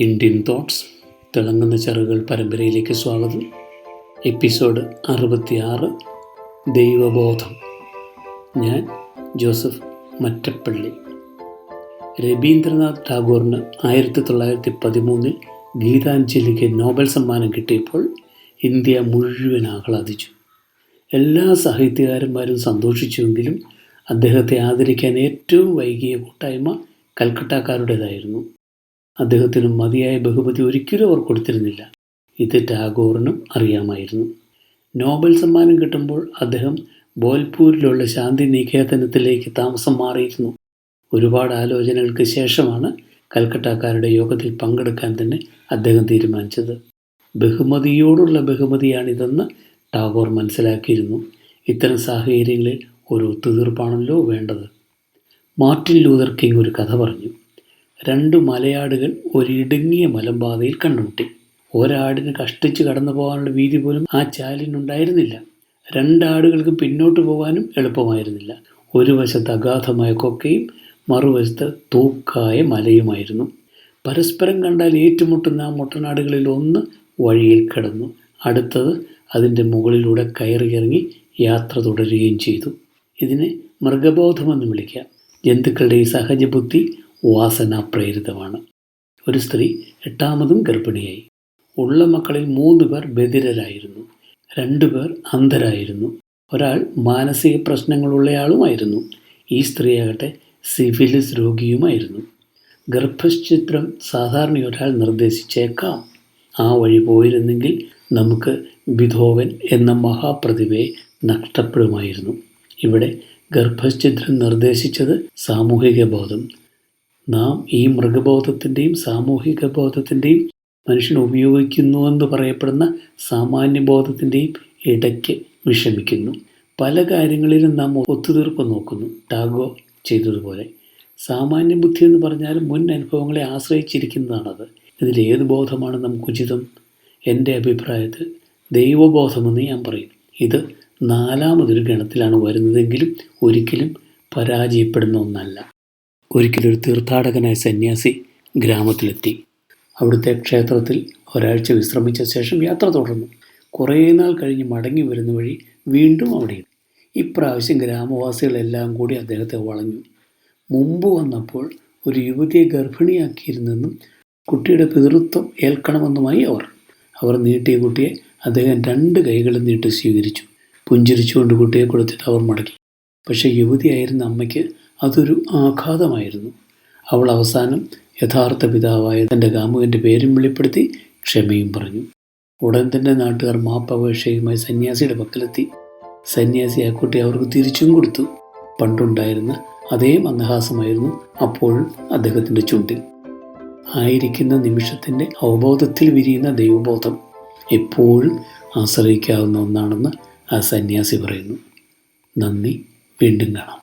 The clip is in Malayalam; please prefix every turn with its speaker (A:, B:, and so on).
A: ഇന്ത്യൻ തോട്ട്സ് തിളങ്ങുന്ന ചെറുകൾ പരമ്പരയിലേക്ക് സ്വാഗതം. എപ്പിസോഡ് അറുപത്തിയാറ് ദൈവബോധം. ഞാൻ ജോസഫ് മറ്റപ്പള്ളി. രവീന്ദ്രനാഥ് ടാഗോറിന് ആയിരത്തി തൊള്ളായിരത്തി പതിമൂന്നിൽ ഗീതാഞ്ജലിക്ക് നോബൽ സമ്മാനം കിട്ടിയപ്പോൾ ഇന്ത്യ മുഴുവൻ ആഹ്ലാദിച്ചു. എല്ലാ സാഹിത്യകാരന്മാരും സന്തോഷിച്ചുവെങ്കിലും അദ്ദേഹത്തെ ആദരിക്കാൻ ഏറ്റവും വൈകിയ കൂട്ടായ്മ കൽക്കട്ടക്കാരുടേതായിരുന്നു. അദ്ദേഹത്തിന് മതിയായ ബഹുമതി ഒരിക്കലും അവർ കൊടുത്തിരുന്നില്ല. ഇത് ടാഗോറിനും അറിയാമായിരുന്നു. നോബൽ സമ്മാനം കിട്ടുമ്പോൾ അദ്ദേഹം ബോൽപൂരിലുള്ള ശാന്തി നികേതനത്തിലേക്ക് താമസം മാറിയിരുന്നു. ഒരുപാട് ആലോചനകൾക്ക് ശേഷമാണ് കൽക്കട്ടക്കാരുടെ യോഗത്തിൽ പങ്കെടുക്കാൻ തന്നെ അദ്ദേഹം തീരുമാനിച്ചത്. ബഹുമതിയോടുള്ള ബഹുമതിയാണിതെന്ന് ടാഗോർ മനസ്സിലാക്കിയിരുന്നു. ഇത്തരം സാഹചര്യങ്ങളിൽ ഒരു ഒത്തുതീർപ്പാണല്ലോ വേണ്ടത്. മാർട്ടിൻ ലൂതർ കിങ് ഒരു കഥ പറഞ്ഞു. രണ്ട് മലയാടുകൾ ഒരിടുങ്ങിയ മലമ്പാതയിൽ കണ്ടുമുട്ടി ഒരാടിന് കഷ്ടിച്ച് കടന്നു പോകാനുള്ള വീതി പോലും ആ ചാലിനുണ്ടായിരുന്നില്ല. രണ്ടാടുകൾക്ക് പിന്നോട്ട് പോകാനും എളുപ്പമായിരുന്നില്ല. ഒരു വശത്ത് അഗാധമായ കൊക്കയും മറുവശത്ത് തൂക്കായ മലയുമായിരുന്നു. പരസ്പരം കണ്ടാൽ ഏറ്റുമുട്ടുന്ന ആ മുട്ടനാടുകളിൽ ഒന്ന് വഴിയിൽ കിടന്നു. അടുത്തത് അതിന്റെ മുകളിലൂടെ കയറിയിറങ്ങി യാത്ര തുടരുകയും ചെയ്തു. ഇതിനെ മൃഗബോധമെന്ന് വിളിക്കാം. ജന്തുക്കളുടെ ഈ സഹജബുദ്ധി വാസനാപ്രേരിതമാണ് ഒരു സ്ത്രീ എട്ടാമതും ഗർഭിണിയായി. ഉള്ള മക്കളിൽ മൂന്ന് പേർ ബധിരരായിരുന്നു രണ്ടുപേർ അന്ധരായിരുന്നു. ഒരാൾ മാനസിക പ്രശ്നങ്ങളുള്ളയാളുമായിരുന്നു. ഈ സ്ത്രീയാകട്ടെ സിഫിലിസ് രോഗിയുമായിരുന്നു. ഗർഭശിത്രം സാധാരണ ഒരാൾ നിർദ്ദേശിച്ചേക്കാം. ആ വഴി പോയിരുന്നെങ്കിൽ നമുക്ക് വിധോവൻ എന്ന മഹാപ്രതിഭയെ നഷ്ടപ്പെടുമായിരുന്നു. ഇവിടെ ഗർഭചിത്രം നിർദ്ദേശിച്ചത് സാമൂഹിക ബോധം നാം ഈ മൃഗബോധത്തിന്റെയും സാമൂഹിക ബോധത്തിന്റെയും മനുഷ്യൻ ഉപയോഗിക്കുന്നുവെന്ന് പറയപ്പെടുന്ന സാമാന്യബോധത്തിന്റെയും ഇടയ്ക്ക് വിഷമിക്കുന്നു. പല കാര്യങ്ങളിലും നാം ഒത്തുതീർപ്പ് നോക്കുന്നു. ടാഗോ ചെയ്തതുപോലെ. സാമാന്യ ബുദ്ധി എന്ന് പറഞ്ഞാൽ മുൻ അനുഭവങ്ങളെ ആശ്രയിച്ചിരിക്കുന്നതാണത്. ഇതിൽ ഏത് ബോധമാണ് നമുക്ക് ഉചിതം? എന്റെ അഭിപ്രായത്തിൽ ദൈവബോധമെന്ന് ഞാൻ പറയും. ഇത് നാലാമതൊരു ഗണത്തിലാണ് വരുന്നതെങ്കിലും ഒരിക്കലും പരാജയപ്പെടുന്ന ഒന്നല്ല. ഒരിക്കലൊരു തീർത്ഥാടകനായ സന്യാസി ഗ്രാമത്തിലെത്തി. അവിടുത്തെ ക്ഷേത്രത്തിൽ ഒരാഴ്ച വിശ്രമിച്ച ശേഷം യാത്ര തുടർന്നു. കുറേ നാൾ കഴിഞ്ഞ് മടങ്ങി വരുന്ന വഴി വീണ്ടും അവിടെ ഇപ്രാവശ്യം ഗ്രാമവാസികളെല്ലാം കൂടി അദ്ദേഹത്തെ വളഞ്ഞു. മുമ്പ് വന്നപ്പോൾ ഒരു യുവതിയെ ഗർഭിണിയാക്കിയിരുന്നെന്നും കുട്ടിയുടെ പിതൃത്വം ഏൽക്കണമെന്നുമായി അവർ. അവർ നീട്ടിയ കുട്ടിയെ അദ്ദേഹം രണ്ട് കൈകളും നീട്ടി സ്വീകരിച്ചു. പുഞ്ചിരിച്ചുകൊണ്ട് കുട്ടിയെ കൊടുത്തിട്ട് അവർ മടക്കി പക്ഷേ യുവതിയായിരുന്ന അമ്മയ്ക്ക് അതൊരു ആഘാതമായിരുന്നു. അവൾ അവസാനം യഥാർത്ഥ പിതാവായ തന്റെ കാമുകന്റെ പേരും വെളിപ്പെടുത്തി ക്ഷമയും പറഞ്ഞു. ഉടൻ തന്നെ നാട്ടുകാർ മാപ്പപേക്ഷയുമായി സന്യാസിയുടെ പക്കലെത്തി. സന്യാസി ആ കുട്ടി അവർക്ക് തിരിച്ചും കൊടുത്തു. പണ്ടുണ്ടായിരുന്ന അതേ മന്ദഹാസമായിരുന്നു അപ്പോഴും അദ്ദേഹത്തിന്റെ ചുണ്ടിൽ. ആയിരിക്കുന്ന നിമിഷത്തിന്റെ അവബോധത്തിൽ വിരിയുന്ന ദൈവബോധം എപ്പോഴും ആശ്രയിക്കാവുന്ന ഒന്നാണെന്ന് ആ സന്യാസി പറയുന്നു. നന്ദി വീണ്ടും കാണാം.